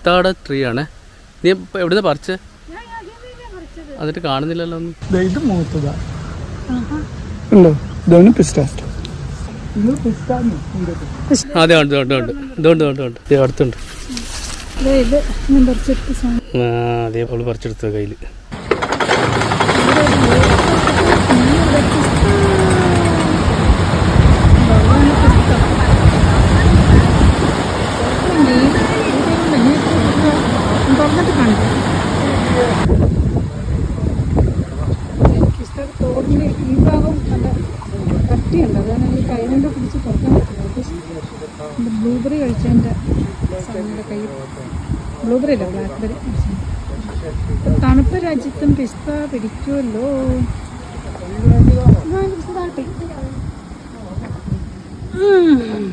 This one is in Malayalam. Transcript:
പിസ്താട ട്രീ ആണ്. നീ എവിടുന്ന പറിച്ച്? അതിട്ട് കാണുന്നില്ലല്ലോ ഒന്നും. ദേ ഇത് മൂത്തതാ. ഉണ്ടോ? ഇതാണ് പിസ്റ്റാസ്റ്റ് ഇത് പിസ്റ്റാന്ന് അതെ ഉണ്ട് ഉണ്ട് ഉണ്ട്. ഇതുണ്ട് ഉണ്ട് ഉണ്ട് ഇത് അടുത്തുണ്ട് ആ അതേ അവൾ പറിച്ചെടുത്ത കയ്യിൽ തോടിന്റെ ഈ ഭാഗം നല്ല കട്ടിയുണ്ട് അതാണ് ഈ കൈ കൊണ്ട് പിടിച്ച് തുറക്കാൻ പറ്റുന്നത് ബ്ലൂബെറി കഴിച്ചതിന്റെ സമയത്ത് കൈ ബ്ലൂബെറി അല്ല ബ്ലാക്ക്ബെറി തണുപ്പ് രാജ്യത്തും പിസ്ത പിടിക്കുമല്ലോ പിസ്ത. ഉം.